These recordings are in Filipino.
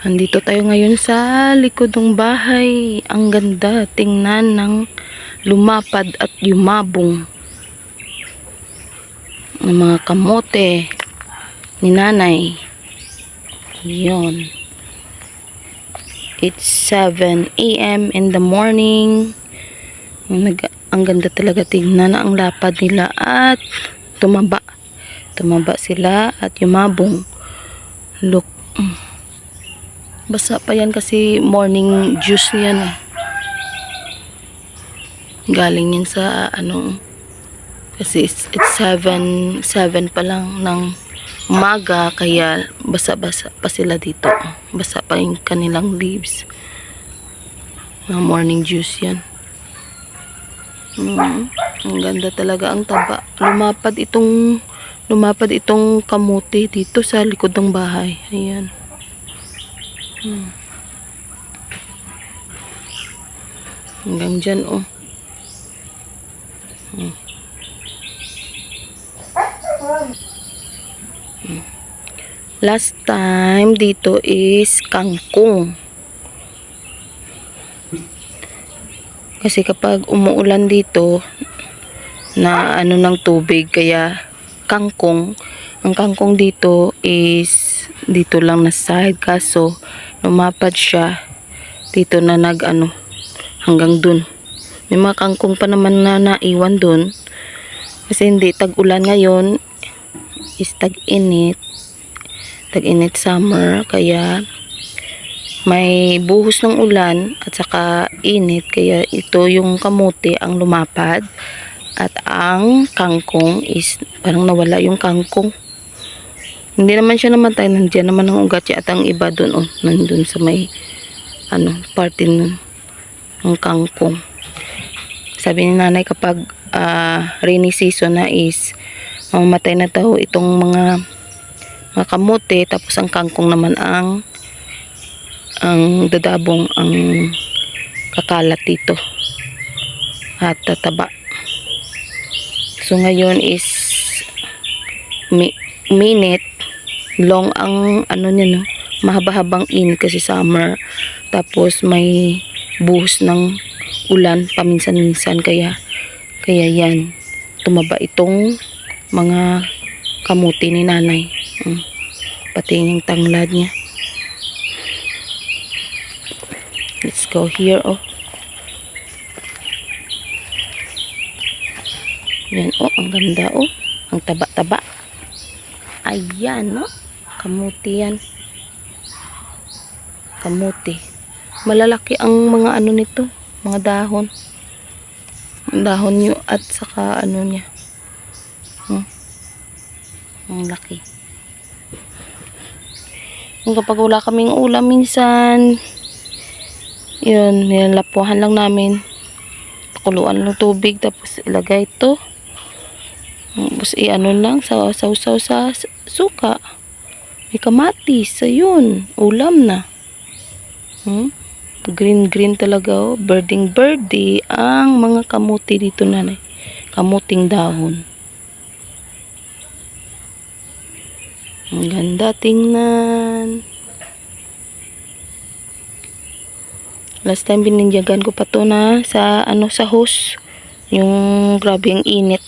Andito tayo ngayon sa likod ng bahay. Ang ganda tingnan ng lumapad at yumabong ng mga kamote ni nanay. Yun. It's 7 a.m. in the morning. Nag ang ganda talaga tingnan ang lapad nila at tumaba. Tumaba sila at yumabong. Look. Basa pa yan kasi morning juice yan eh. Galing yan sa ano kasi it's, it's 7 7 pa lang ng umaga kaya basa-basa pa sila dito. Basa pa yung kanilang leaves. Mga morning juice yan. Mm, ang ganda talaga ang taba. Lumapad itong lumapad itong kamote dito sa likod ng bahay. Ayan. Hmm. Hanggang dyan, oh. Hmm. Last time dito is kangkong. Kasi kapag umuulan dito na ano ng tubig kaya kangkong ang kangkong dito is dito lang na side kaso lumapad siya. Dito na nag ano hanggang dun. May mga kangkong pa naman na naiwan dun. Kasi hindi tag ulan ngayon. Is tag init tag init summer kaya may buhos ng ulan at saka init. Kaya ito yung kamote ang lumapad. At ang kangkong is parang nawala yung kangkong hindi naman siya namatay nandiyan naman ang ugat siya at ang iba doon oh nandun sa may ano parte nun ng kangkong. Sabi ni nanay kapag ah, rainy season na is mamamatay na daw itong mga mga kamote tapos ang kangkong naman ang ang dadabong ang kakalat dito at tataba. So ngayon is mi minute long ang ano niya no? Mahaba-habang init kasi summer. Tapos may buhos ng ulan paminsan-minsan. Kaya kaya yan. Tumaba itong mga kamuti ni nanay. Mm. pati yung tanglad niya. Let's go here oh. Yan oh. Ang ganda oh. Ang taba-taba. Ayan no kamuti yan. Kamuti. Malalaki ang mga ano nito mga dahon. Dahon nyo at saka ano niya. Hmm. ang laki. Yung kapag wala kaming ulam minsan yun nilalapuhan lang namin. Pakuluan ng tubig tapos ilagay ito. Tapos i-ano lang sa sausaw sa suka may kamatis. Ayun. Ulam na. Hmm? green green talaga oh. Birding birdie ang mga kamuti dito nanay. Kamuting dahon. Ang ganda tingnan. Last time bininjagan ko pa to na sa ano sa hose. Yung grabe ang init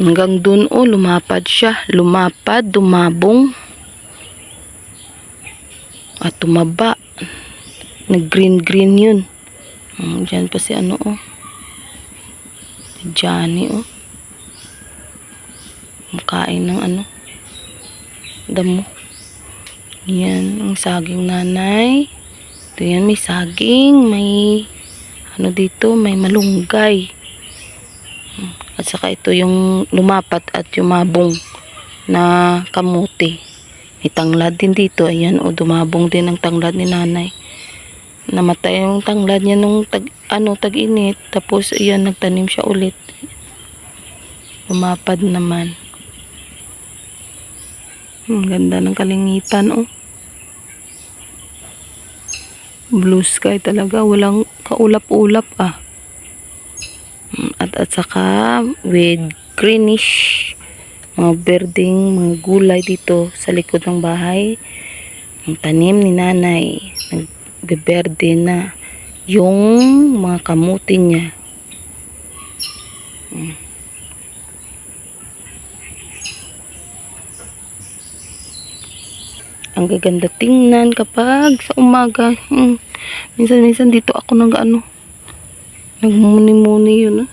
hanggang dun oh lumapad siya. Lumapad dumabong. At tumaba. Nag green green yun. Hmm, dyan pa si ano oh. Si Johnny oh. Makain ng ano damo. Yan ang saging nanay. Ito yan may saging may ano dito may malunggay. Hmm, at saka ito yung lumapat at yumabong na kamuti may tanglad din dito ayan o dumabong din ang tanglad ni nanay. Namatay yung tanglad niya nung tag, ano tag init tapos ayan nagtanim siya ulit. Lumapad naman. Ang ganda ng kalingitan oh. Blue sky talaga walang kaulap-ulap ah at at saka with greenish mga berdeng, mga gulay dito sa likod ng bahay. Ang tanim ni nanay, nagbeberde na yung mga kamuti niya. Mm. Ang gaganda tingnan kapag sa umaga. Hmm. Minsan-minsan dito ako nag ano, nagmuni-muni yun. ah.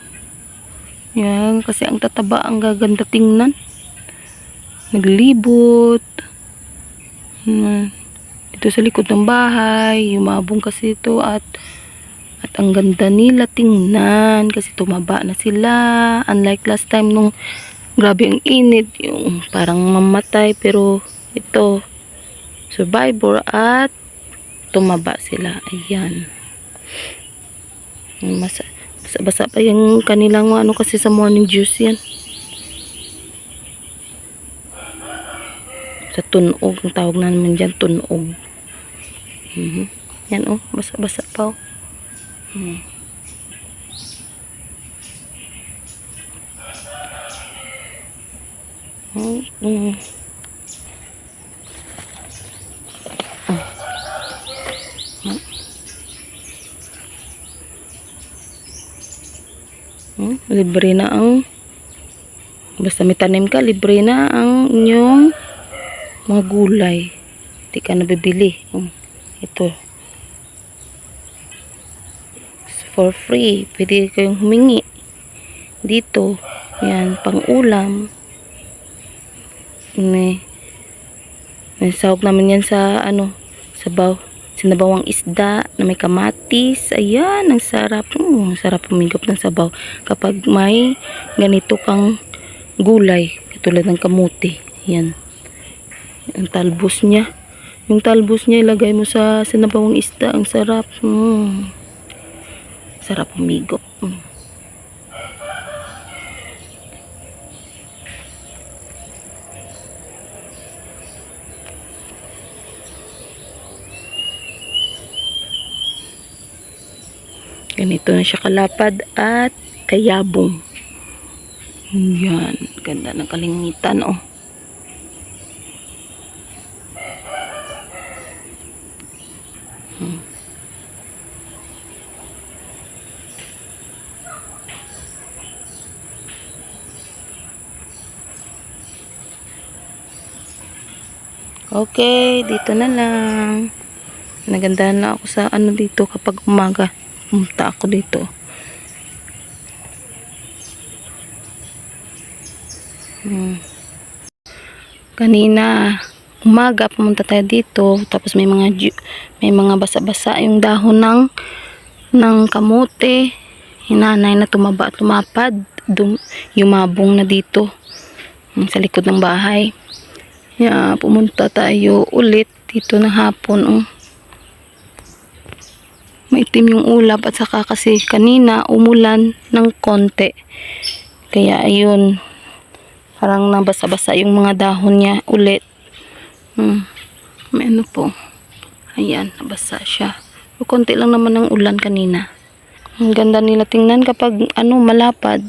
Yan, kasi ang tataba, ang gaganda tingnan. Naglibot. Hmm. Dito sa likod ng bahay, yumabong kasi ito at at ang ganda nila tingnan kasi tumaba na sila. Unlike last time nung grabe ang init, yung parang mamatay pero ito survivor at tumaba sila. Ayan. Mas basa pa yung kanilang ano kasi sa morning juice yan. Sa tunog, ang tawag na naman dyan, tunog. Mhm. Yan oh, basa-basa pa oh. Hmm. Hmm, hmm. Hmm, libre na ang basta may tanim ka, libre na ang inyong mga gulay. Hindi ka nabibili. Hmm, ito. For free. Pwede kayong humingi. Dito. Yan, pang ulam. May, may sahog namin yan sa ano, sabaw. Sinabawang isda na may kamatis. Ayan, ang sarap. Mm, ang sarap pumigop ng sabaw. Kapag may ganito kang gulay, katulad ng kamuti. Yan. Ang talbos niya. Yung talbos niya ilagay mo sa sinabawang isda. Ang sarap. Mm. Sarap pumigop. Mm. Ganito na siya kalapad at kayabong. Yan. Ganda ng kalingitan, oh. Okay, dito na lang. Nagandahan na ako sa ano dito kapag umaga. Pumunta ako dito. Hmm. Kanina umaga pumunta tayo dito tapos may mga may mga basa-basa yung dahon ng ng kamote. Hinanay na tumaba tumapad. Dum, yumabong na dito hmm, sa likod ng bahay. Yeah, pumunta tayo ulit dito ng hapon. Oh. Maitim yung ulap at saka kasi kanina umulan ng konti. Kaya ayun, parang nabasa-basa yung mga dahon niya ulit. Hmm. May ano po. Ayan, nabasa siya. O, konti lang naman ng ulan kanina. Ang ganda nila tingnan kapag ano malapad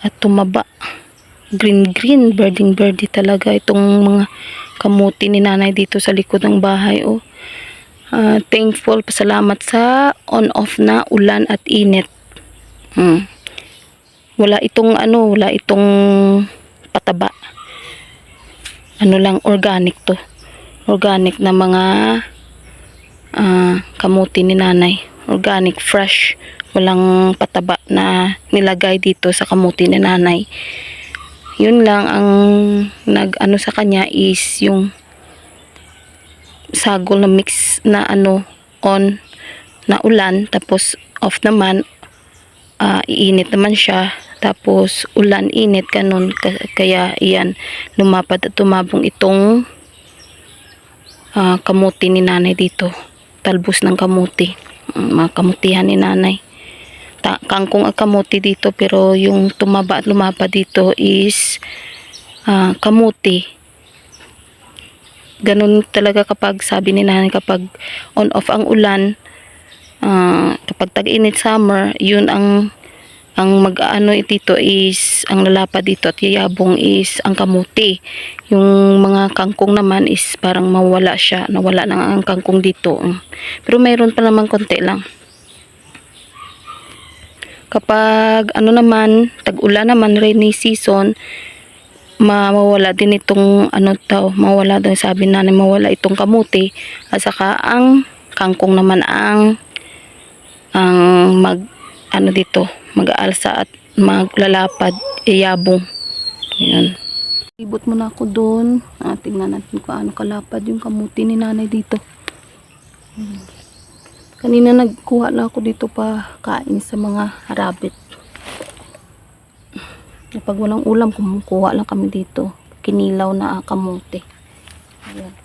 at tumaba green green birding birdie talaga itong mga kamuti ni nanay dito sa likod ng bahay oh Ah, thankful pasalamat sa on off na ulan at init. Hmm. wala itong ano wala itong pataba. Ano lang organic to. Organic na mga ah, kamuti ni nanay. Organic fresh. Walang pataba na nilagay dito sa kamuti ni nanay. Yun lang ang nag ano sa kanya is yung sagol na mix na ano on na ulan tapos off naman ah, iinit naman siya tapos ulan init ganun. Ka- kaya iyan lumapad at tumabong itong ah, kamuti ni nanay dito. Talbos ng kamuti. Mm, mga kamutihan ni nanay. Ta- kangkong ang kamuti dito pero yung tumaba at lumapad dito is ah, kamuti ganun talaga kapag sabi ni nanay kapag on off ang ulan ah, kapag tag-init summer yun ang ang mag-ano dito is ang lalapad dito at yayabong is ang kamuti. Yung mga kangkong naman is parang mawala siya nawala na ang kangkong dito. Pero mayroon pa naman konti lang. Kapag ano naman tag-ulan naman rainy season mawawala din itong ano daw mawala daw sabi na mawala itong kamuti. At saka ang kangkong naman ang ang mag ano dito mag-aalsa at maglalapad iyabong. Yan ibot muna ako doon. Ah, tingnan natin kung ano kalapad yung kamuti ni nanay dito. Hmm. kanina nagkuha lang ako dito pa kain sa mga rabbit Kapag walang ulam, kumukuha lang kami dito. Kinilaw na ah, kamote. Ayan.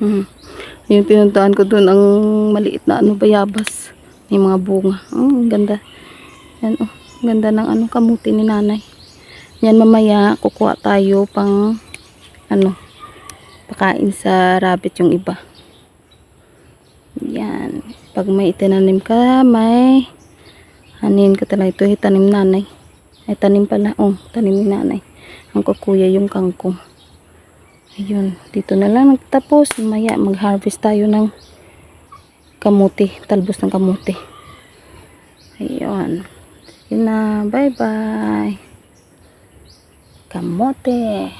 Hmm. Yung pinuntahan ko doon, ang maliit na ano, bayabas. May mga bunga. Oh, ang ganda. Yan, oh. Ganda ng ano, kamuti ni nanay. Yan, mamaya, kukuha tayo pang, ano, pakain sa rabbit yung iba. Yan. Pag may itinanim ka, may hanin ka talaga. Ito, ay tanim nanay. Ay, tanim pala. Oh, tanim ni nanay. Ang kukuya yung kangkong. Ayun, dito na lang nagtapos. Maya, mag-harvest tayo ng kamuti, talbos ng kamuti. Ayun. Sige na, bye-bye. Kamote.